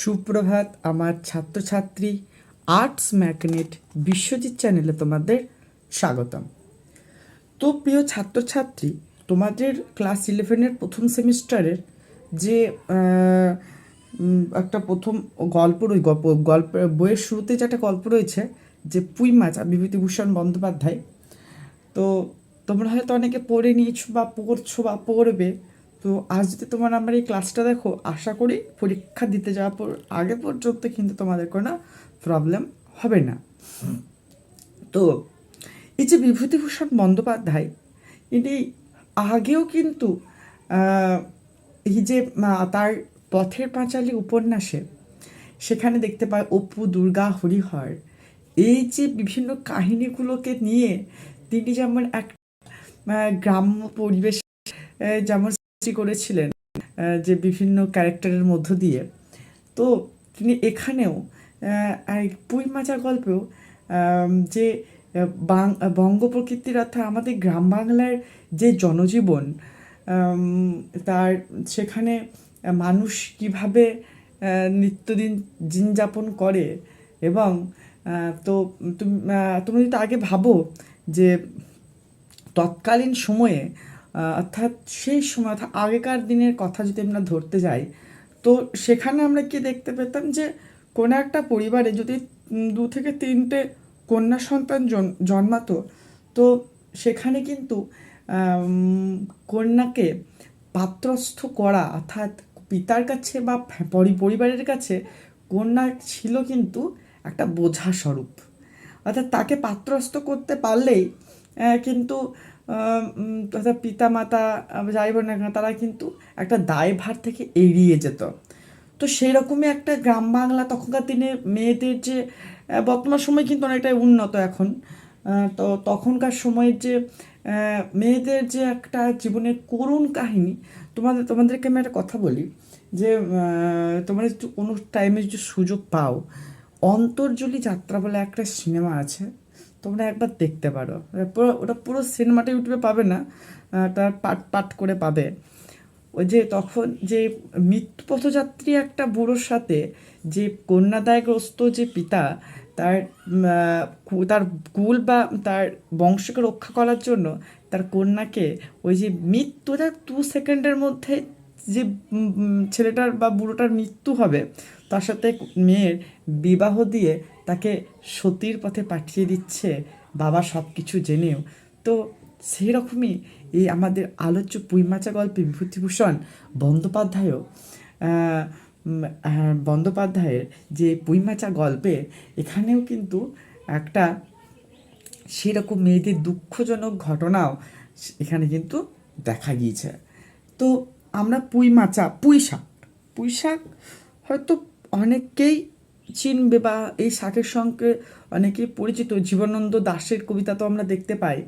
সুপ্রভাত আমার ছাত্রছাত্রী আর্টস ম্যাগনেট বিশ্বজিৎ চ্যানেলে তোমাদের স্বাগতম। তো প্রিয় ছাত্রছাত্রী, তোমাদের ক্লাস ইলেভেনের প্রথম সেমিস্টারের যে একটা প্রথম গল্প রই গল্প গল্প, বইয়ের শুরুতে যে একটা গল্প রয়েছে, যে পুঁই মাছ, বিভূতিভূষণ বন্দ্যোপাধ্যায়, তো তোমরা হয়তো অনেকে পড়ে নিয়েছো বা পড়ছো বা পড়বে তো আজ যদি তোমার আমার এই ক্লাসটা দেখো, আশা করি পরীক্ষা দিতে যাওয়ার পর, আগে পর্যন্ত কিন্তু তোমাদের কোনো প্রবলেম হবে না। তো এই যে বিভূতিভূষণ বন্দ্যোপাধ্যায়, ইনি আগেও কিন্তু এই যে তার পথের পাঁচালী উপন্যাসে সেখানে দেখতে পাই অপু, দুর্গা, হরিহর। এই যে বিভিন্ন কাহিনীগুলোকে নিয়ে তিনি যেমন এক গ্রাম্য পরিবেশ যেমন করেছিলেন যে বিভিন্ন ক্যারেক্টারের মধ্য দিয়ে। তো তিনি এখানেও পুঁই মাচার গল্পেও যে বঙ্গ প্রকৃতির অর্থাৎ আমাদের গ্রাম বাংলার যে জনজীবন তার সেখানে মানুষ কীভাবে নিত্যদিন দিন যাপন করে এবং তো তুমি তুমি যদি আগে ভাবো যে তৎকালীন সময়ে অর্থাৎ সেই সময়, অর্থাৎ আগেকার দিনের কথা যদি আমরা ধরতে যাই, তো সেখানে আমরা কি দেখতে পেতাম যে, কোনো একটা পরিবারে যদি দু থেকে তিনটে কন্যা সন্তান জন- জন্মাতো, তো সেখানে কিন্তু কন্যাকে পাত্রস্থ করা, অর্থাৎ পিতার কাছে বা পরিবারের কাছে কন্যা ছিল কিন্তু একটা বোঝা স্বরূপ অর্থাৎ তাকে পাত্রস্থ করতে পারলেই কিন্তু আহ, উম, অর্থাৎ পিতা মাতা যাই বল না তারা কিন্তু একটা দায়ভার থেকে এড়িয়ে যেত। তো সেই রকমই একটা গ্রাম বাংলা তখনকার দিনে মেয়েদের যে বর্তমান সময় কিন্তু অনেকটাই উন্নত এখন। তো তখনকার সময়ের যে মেয়েদের যে একটা জীবনের করুণ কাহিনী তোমাদের তোমাদেরকে আমি একটা কথা বলি যে তোমরা একটু কোনো টাইমে যদি সুযোগ পাও অন্তর্জলি যাত্রা বলে একটা সিনেমা আছে। তোমরা একবার দেখতে পারো। পুরো, ওটা পুরো সিনেমাটা ইউটিউবে পাবে না তার পাট পাট করে পাবে। ওই যে তখন যে মৃত্যুপথযাত্রী একটা বুড়োর সাথে যে কন্যাদায়গ্রস্ত যে পিতা, তার তার কুল বা তার বংশকে রক্ষা করার জন্য তার কন্যাকে ওই যে মৃত্যুটা দু সেকেন্ডের মধ্যে যে ছেলেটার বা বুড়োটার মৃত্যু হবে, তার সাথে মেয়ের বিবাহ দিয়ে তাকে সতীর পথে পাঠিয়ে দিচ্ছে বাবা সব কিছু জেনেও। তো সেই রকমই এই আমাদের আলোচ্য পুইমাচা গল্পে বিভূতিভূষণ বন্দ্যোপাধ্যায়ও বন্দ্যোপাধ্যায়ের যে পুইমাচা গল্পে, এখানেও কিন্তু একটা সেরকম মেয়েদের দুঃখজনক ঘটনাও এখানে কিন্তু দেখা গিয়েছে। তো আমরা পুঁই মাচা পুঁই শাক। পুঁই শাক হয়তো অনেকেই চিনবে বা এই শাকের সঙ্গে অনেকেই পরিচিত। জীবনানন্দ দাশের কবিতা তো আমরা দেখতে পাই।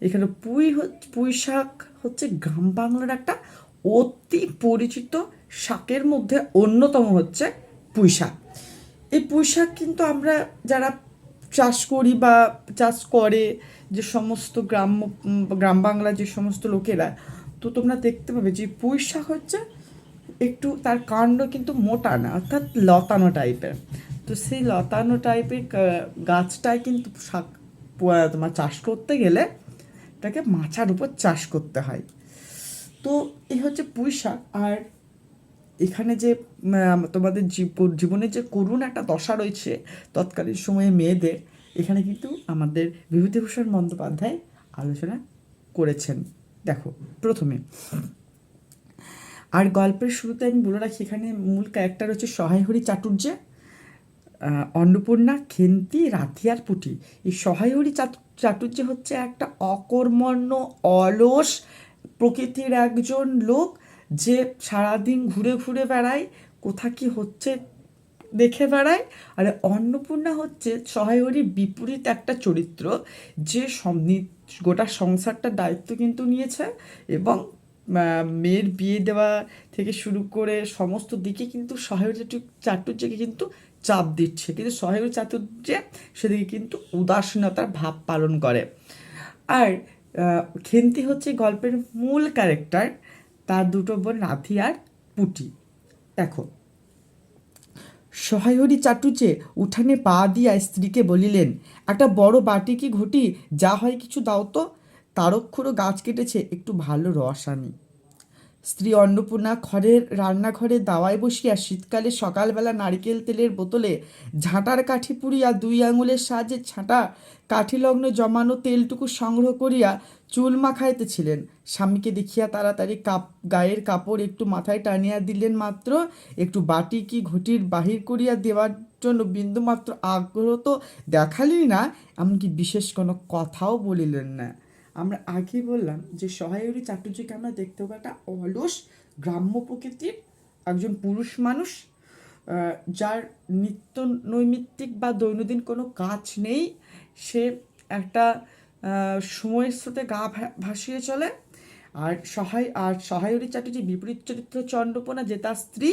এখানে পুঁই পুঁই শাক হচ্ছে গ্রাম বাংলার একটা অতি পরিচিত শাকের মধ্যে অন্যতম হচ্ছে পুঁই শাক। এই পুঁই শাক কিন্তু আমরা যারা চাষ করি বা চাষ করে যে সমস্ত গ্রাম্য উম, গ্রাম বাংলার যে সমস্ত লোকেরা তো তোমরা দেখতে পাবে যে পুঁই শাক হচ্ছে একটু তার কাণ্ড কিন্তু মোটা না, অর্থাৎ লতানো টাইপের। তো সেই লতানো টাইপের গাছটায় কিন্তু শাক তোমার চাষ করতে গেলে এটাকে মাচার উপর চাষ করতে হয়। তো এই হচ্ছে পুঁই শাক আর এখানে যে তোমাদের জীব- জীবনের যে করুণ একটা দশা রয়েছে তৎকালীন সময়ে মেয়েদের, এখানে কিন্তু আমাদের বিভূতিভূষণ বন্দ্যোপাধ্যায় আলোচনা করেছেন। দেখো, প্রথমে, আর গল্পের শুরুতে আমি বলে রাখি, এখানে মূল ক্যারেক্টার হচ্ছে সহায়হরি চাটুর্যে অন্নপূর্ণা, খেন্তি রাথিয়ার পুটি। এই সহায়হরি চাটুর্য হচ্ছে একটা অকর্মণ্য, অলস প্রকৃতির একজন লোক যে সারাদিন ঘুরে ঘুরে বেড়ায়, কোথা কি হচ্ছে দেখে বেড়ায়। আর অন্নপূর্ণা হচ্ছে সহায়হরির বিপরীত একটা চরিত্র, যে গোটা সংসারটার দায়িত্ব কিন্তু নিয়েছে এবং মেয়ের বিয়ে দেওয়া থেকে শুরু করে সমস্ত দিকে কিন্তু সহায়ক চাটুর্যকে কিন্তু চাপ দিচ্ছে। কিন্তু সহায়ক চাতুর্যে সেদিকে কিন্তু উদাসীনতার ভাব পালন করে। আর খেন্তি হচ্ছে গল্পের মূল ক্যারেক্টার তার দুটো বোন রাধি আর পুটি। দেখো সহায়হরি চাটুচে উঠানে পা দিয়া স্ত্রীকে বলিলেন, একটা বড় বাটি কি ঘটি? যা হয় কিছু দাও তো। তারক্ষরও গাছ কেটেছে, একটু ভালো রস আনি। স্ত্রী অন্নপূর্ণা ঘরের রান্নাঘরে দাওয়ায় বসিয়া শীতকালে সকালবেলা নারকেল তেলের বোতলে ঝাঁটার কাঠি পুড়িয়া দুই আঙুলের সাহায্যে ছাঁটা কাঠি লগ্ন জমানো তেলটুকু সংগ্রহ করিয়া চুল মাখাইতেছিলেন। স্বামীকে দেখিয়া তাড়াতাড়ি কাপ, গায়ের কাপড় একটু মাথায় টানিয়া দিলেন মাত্র, একটু বাটি কি ঘটির বাহির করিয়া দেওয়ার জন্য বিন্দুমাত্র আগ্রহ তো দেখালেন না, এমনকি বিশেষ কোনো কথাও বলিলেন না। আমরা আগেই বললাম যে সহায়রী চাটুর্যকে আমরা দেখতে পাবো একটা অলস গ্রাম্য প্রকৃতির একজন পুরুষ মানুষ যার নিত্য নৈমিত্তিক বা দৈনন্দিন কোনো কাজ নেই। সে একটা সময়ের স্রোতে গা ভাসিয়ে চলে। আর সহায়, আর সহায়রী চাটুর্য বিপরীত চরিত্র চন্দ্রপনা, যে তার স্ত্রী,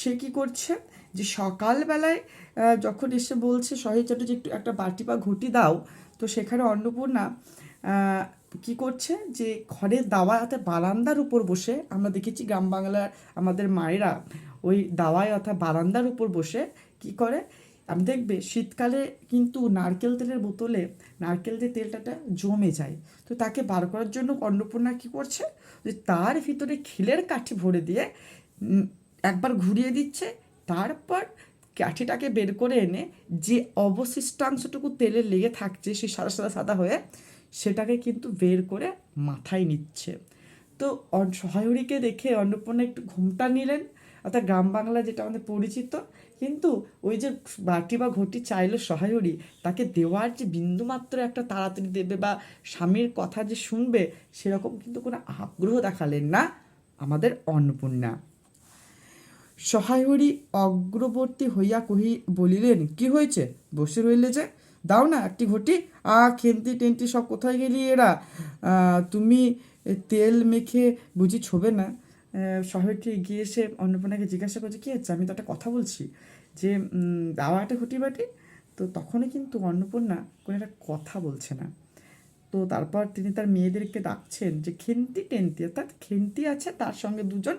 সে কি করছে? যে সকালবেলায় যখন এসে বলছে সহায় চাটুর্য একটু একটা বাটি বা ঘটি দাও। তো সেখানে অন্নপূর্ণা কি করছে? যে ঘরের অর্থাৎ বারান্দার উপর বসে আমরা দেখেছি গ্রাম বাংলার আমাদের মায়েরা ওই দাওয়ায় অর্থাৎ বারান্দার উপর বসে কি করে? আমি দেখবে শীতকালে কিন্তু নারকেল তেলের বোতলে নারকেল যে তেলটাটা জমে যায়। তো তাকে বার করার জন্য অন্নপূর্ণা কি করছে? যে তার ভিতরে খিলের কাঠি ভরে দিয়ে একবার ঘুরিয়ে দিচ্ছে। তারপর কাঠিটাকে বের করে এনে যে অবশিষ্টাংশটুকু তেলে লেগে থাকছে সেই সাদা সাদা সাদা হয়ে সেটাকে কিন্তু বের করে মাথায় নিচ্ছে। তো সহায়রীকে দেখে অন্নপূর্ণা একটু ঘুমটা নিলেন, অর্থাৎ গ্রাম বাংলা যেটা আমাদের পরিচিত, কিন্তু ওই যে বাটি বা ঘটি চাইলো সহায়রী, তাকে দেওয়ার যে বিন্দুমাত্র একটা তাড়াতাড়ি দেবে বা স্বামীর কথা যে শুনবে, সেরকম কিন্তু কোনো আগ্রহ দেখালেন না আমাদের অন্নপূর্ণা। সহায়রী অগ্রবর্তী হইয়া কহি বলিলেন, কি হয়েছে? বসে রইলে যে? দাও না একটি ঘটি। আ খেন্তি টেন্টি সব কোথায় গেলি এরা? তুমি তেল মেখে বুঝি ছোবে না? শহরটি গিয়ে এসে অন্নপূর্ণাকে জিজ্ঞাসা করছে কি হচ্ছে আমি তো একটা কথা বলছি যে উম, দাও একটা ঘটি বাটি। তো তখনই কিন্তু অন্নপূর্ণা কোনো একটা কথা বলছে না। তো তারপর তিনি তার মেয়েদেরকে ডাকছেন যে খেন্তি টেন্তি অর্থাৎ খেন্তি আছে তার সঙ্গে দুজন।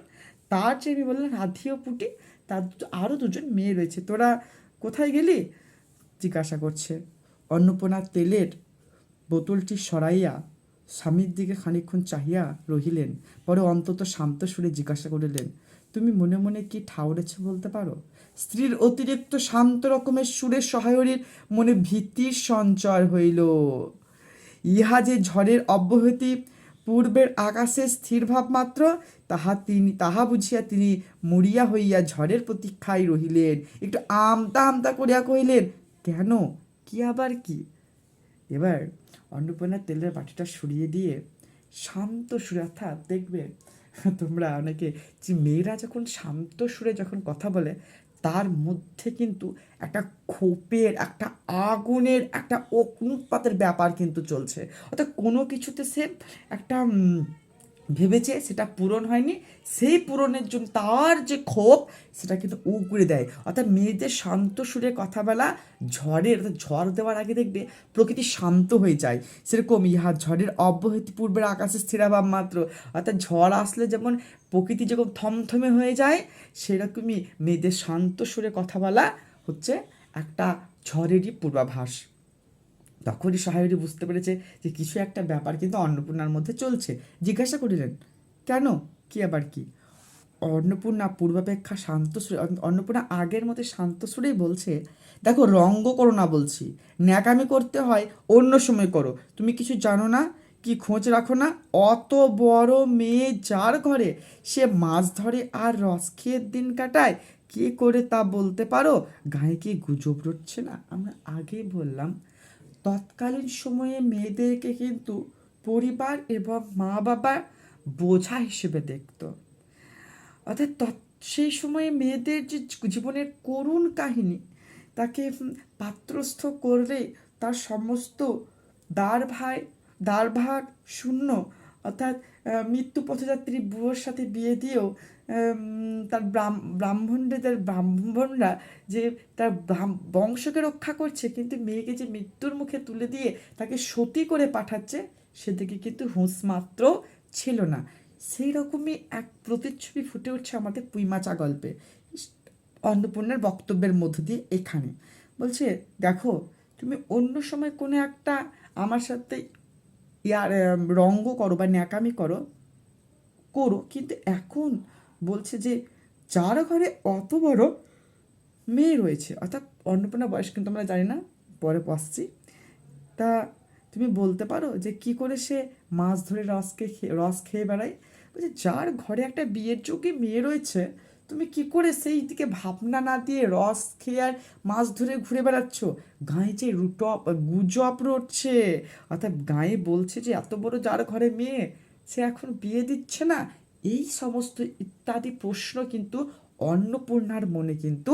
তার যে আমি বললাম রাধি ও পুটি তার আরও দুজন মেয়ে রয়েছে। তোরা কোথায় গেলি? জিজ্ঞাসা করছে। অন্নপূর্ণা তেলের বোতলটি সরাইয়া স্বামীর দিকে খানিকক্ষণ চাহিয়া রহিলেন। পরে অন্তত শান্ত সুরে জিজ্ঞাসা করিলেন, তুমি মনে মনে কি ঠাউরেছ বলতে পারো? স্ত্রীর অতিরিক্ত শান্ত রকমের সুরের সহায়রীর মনে ভীতির সঞ্চার হইল। ইহা যে ঝড়ের অব্যাহতি, পূর্বের আকাশে স্থির ভাব মাত্র, তাহা তিনি, তাহা বুঝিয়া তিনি মরিয়া হইয়া ঝড়ের প্রতীক্ষায় রহিলেন। একটু আমতা আমতা করিয়া কহিলেন, কেন? কি আবার কি? এবার অন্নপূর্ণা তেলের বাটিটা সরিয়ে দিয়ে শান্ত সুরে, অর্থাৎ দেখবে তোমরা অনেকে যে মেয়েরা যখন শান্ত সুরে যখন কথা বলে, তার মধ্যে কিন্তু একটা ক্ষোপের একটা আগুনের, একটা অগ্নুৎপাতের ব্যাপার কিন্তু চলছে। অর্থাৎ কোনো কিছুতে সে একটা ভেবেছে, সেটা পূরণ হয়নি। সেই পূরণের জন্য তার যে ক্ষোভ, সেটা কিন্তু উগড়ে দেয়। অর্থাৎ মেয়েদের শান্ত সুরে কথা বলা ঝড়ের অর্থাৎ ঝড় দেওয়ার আগে দেখবে প্রকৃতি শান্ত হয়ে যায়। সেরকম ইহা ঝড়ের অব্যাহতি পূর্বের আকাশে স্থিরাভাব মাত্র। অর্থাৎ ঝড় আসলে যেমন প্রকৃতি যেরকম থমথমে হয়ে যায়, সেরকমই মেয়েদের শান্ত সুরে কথা বলা হচ্ছে একটা ঝড়েরই পূর্বাভাস। তখনই সহায়রী বুঝতে পেরেছে যে কিছু একটা ব্যাপার কিন্তু অন্নপূর্ণার মধ্যে চলছে। জিজ্ঞাসা করিলেন, কেন? কি আবার কি? অন্নপূর্ণা পূর্বাপেক্ষা শান্ত সুরে অন্নপূর্ণা আগের মতো শান্ত সুরেই বলছে, দেখো, রঙ্গ করো না বলছি। ন্যাকামি করতে হয়, অন্য সময় করো। তুমি কিছু জানো না? কি খোঁজ রাখো না? অত বড় মেয়ে যার ঘরে সে মাছ ধরে আর রস খেয়ে দিন কাটায়, কে করে তা বলতে পারো? গায়ে কি গুজব রটছে না? আমরা আগেই বললাম তৎকালীন সময়ে মেয়েদেরকে কিন্তু পরিবার এবং মা বাবার বোঝা হিসেবে দেখত। অর্থাৎ সেই সময়ে মেয়েদের যে জীবনের করুণ কাহিনী, তাকে পাত্রস্থ করলে তার সমস্ত দ্বার ভাই দ্বার ভাগ শূন্য অর্থাৎ মৃত্যু পথযাত্রী বুয়োর সাথে বিয়ে দিয়েও তার ব্রাহ্ম- ব্রাহ্মণদের ব্রাহ্মণরা যে তার বংশকে রক্ষা করছে, কিন্তু মেয়েকে যে মৃত্যুর মুখে তুলে দিয়ে তাকে সতী করে পাঠাচ্ছে সেদিকে কিন্তু হুঁশ মাত্র ছিল না। সেই রকমই এক প্রতিচ্ছবি ফুটে উঠছে আমাদের পুইমাচা গল্পে। অন্নপূর্ণার বক্তব্যের মধ্য দিয়ে এখানে। বলছে, দেখো, তুমি অন্য সময় কোনো একটা আমার সাথে ইয়ার রঙ্গ করো বা ন্যাকামি করো করো। কিন্তু এখন বলছে যে যার ঘরে অত বড় মেয়ে রয়েছে, অর্থাৎ অন্নপূর্ণা বয়স কিন্তু আমরা জানি না, পরে বসছি। তা তুমি বলতে পারো যে কি করে সে মাছ ধরে রসকে রস খেয়ে বেড়ায়? বলছে, যার ঘরে একটা বিয়ের যোগ্য মেয়ে রয়েছে তুমি কি করে সেই দিকে ভাবনা না দিয়ে রস খেয়ে আর মাছ ধরে ঘুরে বেড়াচ্ছ? গায়ে যে রুটপ, গুজব রটছে। অর্থাৎ গায়ে বলছে যে, এত বড় যার ঘরে মেয়ে, সে এখন বিয়ে দিচ্ছে না? এই সমস্ত ইত্যাদি প্রশ্ন কিন্তু অন্নপূর্ণার মনে কিন্তু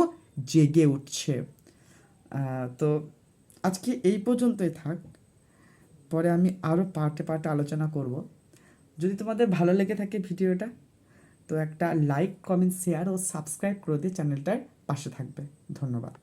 জেগে উঠছে। তো আজকে এই পর্যন্তই থাক। পরে আমি আরও পার্টে পার্টে আলোচনা করব। যদি তোমাদের ভালো লেগে থাকে ভিডিওটা তো একটা লাইক কমেন্ট শেয়ার ও সাবস্ক্রাইব করে দিয়ে চ্যানেলটার পাশে থাকবে। ধন্যবাদ।